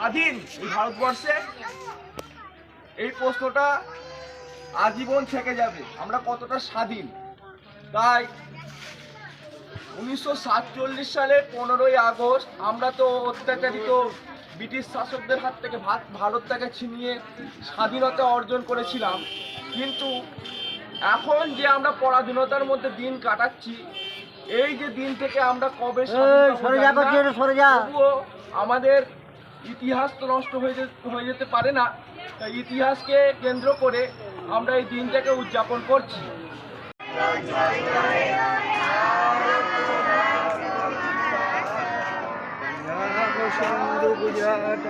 স্বাধীন এই ভারতবর্ষে এই প্রশ্নটা আজীবন থেকে যাবে। আমরা কতটা স্বাধীন? তাই উনিশশো সাতচল্লিশ সালের পনেরোই আগস্ট আমরা তো অত্যাচারিত ব্রিটিশ শাসকদের হাত থেকে ভাত ভারতটাকে ছিনিয়ে স্বাধীনতা অর্জন করেছিলাম। কিন্তু এখন যে আমরা পরাধীনতার মধ্যে দিন কাটাচ্ছি এই যে দিন থেকে আমরা কবে আমাদের ইতিহাস তো নষ্ট হয়ে হয়ে যেতে পারে না, তাই ইতিহাসকে কেন্দ্র করে আমরা এই দিনটাকে উদযাপন করছি। গুজরাট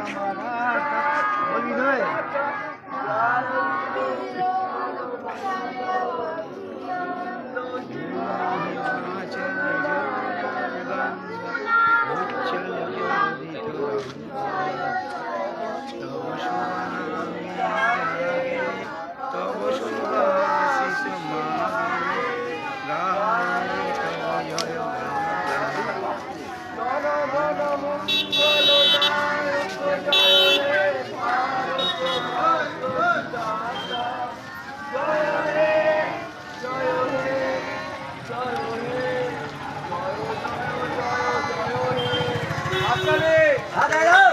¡Ándale!